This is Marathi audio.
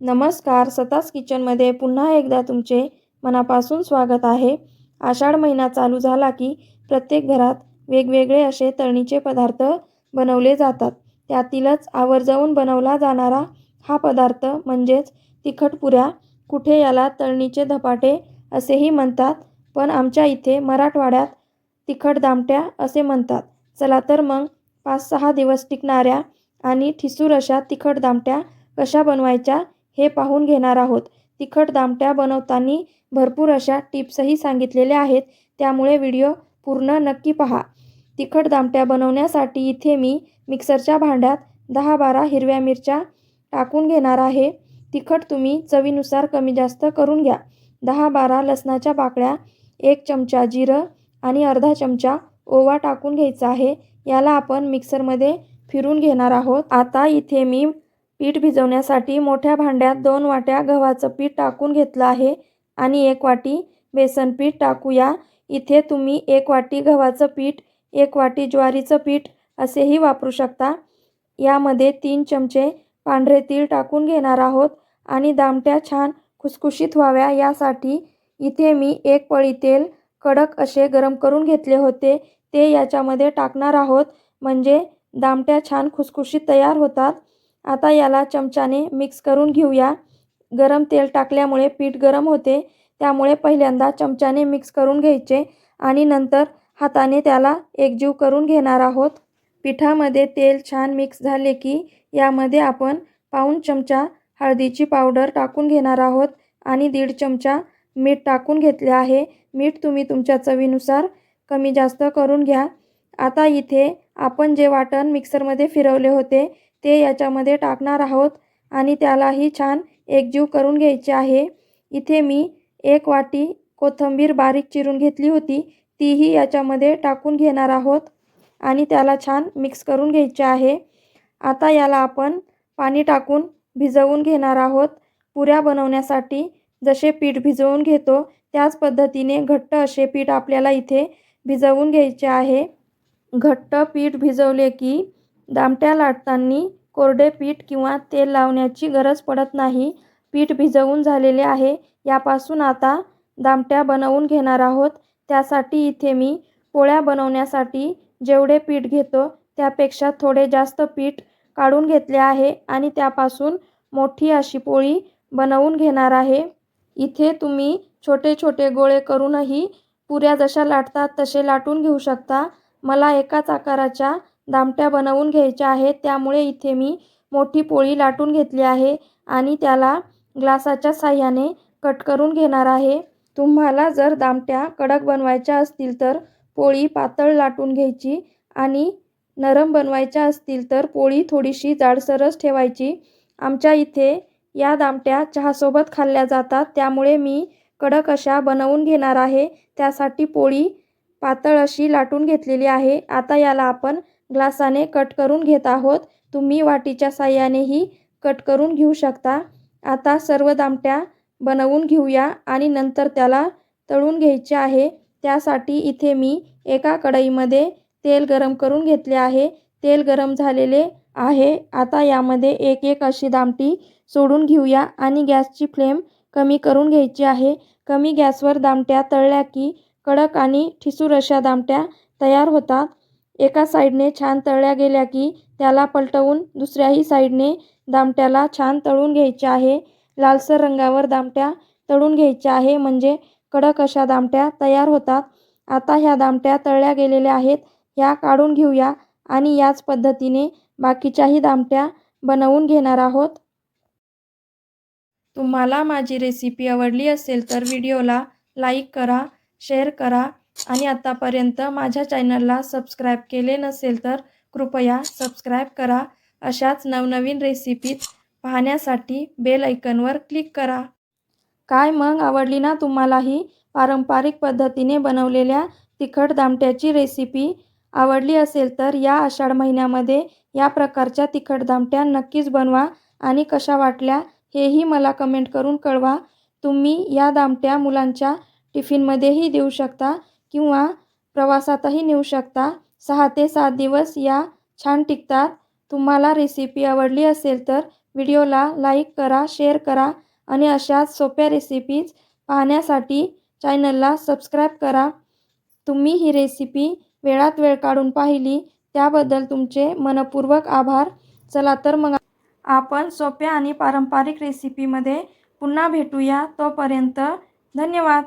नमस्कार सतास किचनमध्ये पुन्हा एकदा तुमचे मनापासून स्वागत आहे. आषाढ महिना चालू झाला की प्रत्येक घरात वेगवेगळे असे तळणीचे पदार्थ बनवले जातात. त्यातीलच आवर्जवून बनवला जाणारा हा पदार्थ म्हणजेच तिखटपुऱ्या कुठे याला तळणीचे धपाटे असेही म्हणतात पण आमच्या इथे मराठवाड्यात तिखट दामट्या असे म्हणतात. चला तर मग पाच सहा दिवस टिकणाऱ्या आणि ठिसूर अशा तिखट दामट्या कशा बनवायच्या हे पाहून घेणार आहोत. तिखट दामट्या बनवताना भरपूर अशा टिप्सही सांगितलेल्या आहेत. त्यामुळे व्हिडिओ पूर्ण नक्की पहा. तिखट दामट्या बनवण्यासाठी इथे मी मिक्सरच्या भांड्यात दहा बारा हिरव्या मिरच्या टाकून घेणार आहे. तिखट तुम्ही चवीनुसार कमी जास्त करून घ्या. दहा बारा लसणाच्या पाकळ्या एक चमचा जिरं आणि अर्धा चमचा ओवा टाकून घ्यायचा आहे. याला आपण मिक्सरमध्ये फिरून घेणार आहोत. आता इथे मी पीठ भिजवण्यासाठी मोठ्या भांड्यात दोन वाट्या गव्हाचं पीठ टाकून घेतलं आहे आणि एक वाटी बेसन पीठ टाकूया. इथे तुम्ही एक वाटी गव्हाचं पीठ एक वाटी ज्वारीचं पीठ असेही वापरू शकता. यामध्ये तीन चमचे पांढरे तीळ टाकून घेणार आहोत आणि दामट्या छान खुसखुशीत व्हाव्या. यासाठी इथे मी एक पळी तेल कडक असे गरम करून घेतले होते. ते याच्यामध्ये टाकणार आहोत. म्हणजे दामट्या छान खुसखुशीत तयार होतात. आता याला चमच्याने मिक्स करून घेऊया. गरम तेल टाकल्यामुळे पीठ गरम होते त्यामुळे पहिल्यांदा चमच्याने मिक्स करून घ्यायचे आणि नंतर हाताने त्याला एकजीव करून घेणार आहोत. पिठामध्ये तेल छान मिक्स झाले की यामध्ये आपण पाऊण चमचा हळदीची पावडर टाकून घेणार आहोत आणि दीड चमचा मीठ टाकून घेतले आहे. मीठ तुम्ही तुमच्या चवीनुसार कमी जास्त करून घ्या. आता इथे आपण जे वाटण मिक्सरमध्ये फिरवले होते ते याच्यामध्ये टाकणार आहोत आणि त्यालाही छान एकजीव करून घ्यायचे आहे. इथे मी एक वाटी कोथिंबीर बारीक चिरून घेतली होती तीही याच्यामध्ये टाकून घेणार आहोत आणि त्याला छान मिक्स करून घ्यायचे आहे. आता याला आपण पाणी टाकून भिजवून घेणार आहोत. पुऱ्या बनवण्यासाठी जसे पीठ भिजवून घेतो त्याच पद्धतीने घट्ट असे पीठ आपल्याला इथे भिजवून घ्यायचे आहे. घट्ट पीठ भिजवले की दामट्या लाटताना कोरडे पीठ किंवा तेल लावण्याची गरज पडत नाही. पीठ भिजवून झालेले आहे. यापासून आता दामट्या बनवून घेणार आहोत. त्यासाठी इथे मी पोळ्या बनवण्यासाठी जेवढे पीठ घेतो त्यापेक्षा थोडे जास्त पीठ काढून घेतले आहे आणि त्यापासून मोठी अशी पोळी बनवून घेणार आहे. इथे तुम्ही छोटे छोटे गोळे करूनही पुऱ्या जशा लाटतात तसे लाटून घेऊ शकता. मला एकाच आकाराच्या दामट्या बनवून घ्यायच्या आहेत. त्यामुळे इथे मी मोठी पोळी लाटून घेतली आहे आणि त्याला ग्लासाच्या साह्याने कट करून घेणार आहे. तुम्हाला जर दामट्या कडक बनवायच्या असतील तर पोळी पातळ लाटून घ्यायची आणि नरम बनवायच्या असतील तर पोळी थोडीशी जाडसरच ठेवायची. आमच्या इथे या दामट्या चहासोबत खाल्ल्या जातात. त्यामुळे मी कडक अशा बनवून घेणार आहे. त्यासाठी पोळी पातळ अशी लाटून घेतलेली आहे. आता याला आपण ग्लासाने कट करून घेत आहोत. तुम्ही वाटीच्या साह्यानेही कट करून घेऊ शकता. आता सर्व दामट्या बनवून घेऊया आणि नंतर त्याला तळून घ्यायचे आहे. त्यासाठी इथे मी एका कढईमध्ये तेल गरम करून घेतले आहे. तेल गरम झालेले आहे. आता यामध्ये एक एक अशी दामटी सोडून घेऊया आणि गॅसची फ्लेम कमी करून घ्यायची आहे. कमी गॅसवर दामट्या तळल्या की कडक आणि ठिसूर अशा दामट्या तयार होतात. एका साईडने छान तळल्या गेल्या की त्याला पलटवून दुसऱ्याही साईडने दामट्याला छान तळून घ्यायचे आहे. लालसर रंगावर दामट्या तळून घ्यायच्या आहे. म्हणजे कडक अशा दामट्या तयार होतात. आता ह्या दामट्या तळल्या गेलेल्या आहेत. ह्या काढून घेऊया आणि याच पद्धतीने बाकीच्याही दामट्या बनवून घेणार आहोत. तुम्हाला माझी रेसिपी आवडली असेल तर व्हिडिओला लाईक करा शेअर करा आणि आत्तापर्यंत माझ्या चॅनलला सबस्क्राईब केले नसेल तर कृपया सबस्क्राईब करा. अशाच नवनवीन रेसिपीज पाहण्यासाठी बेल ऐकनवर क्लिक करा. काय मग आवडली ना तुम्हालाही? पारंपरिक पद्धतीने बनवलेल्या तिखट दामट्याची रेसिपी आवडली असेल तर या आषाढ महिन्यामध्ये या प्रकारच्या तिखट दामट्या नक्कीच बनवा आणि कशा वाटल्या हेही मला कमेंट करून कळवा. तुम्ही या दामट्या मुलांच्या टिफिनमध्येही देऊ शकता. किंवा प्रवासातही नेऊ शकता. सहा ते सात दिवस या छान टिकतात. तुम्हाला रेसिपी आवडली असेल तर व्हिडिओला लाईक करा शेअर करा आणि अशाच सोप्या रेसिपीज पाहण्यासाठी चॅनलला सबस्क्राईब करा. तुम्ही ही रेसिपी वेळात वेळ काढून पाहिली त्याबद्दल तुमचे मनपूर्वक आभार. चला तर मग आपण सोप्या आणि पारंपरिक रेसिपीमध्ये पुन्हा भेटूया. तोपर्यंत धन्यवाद.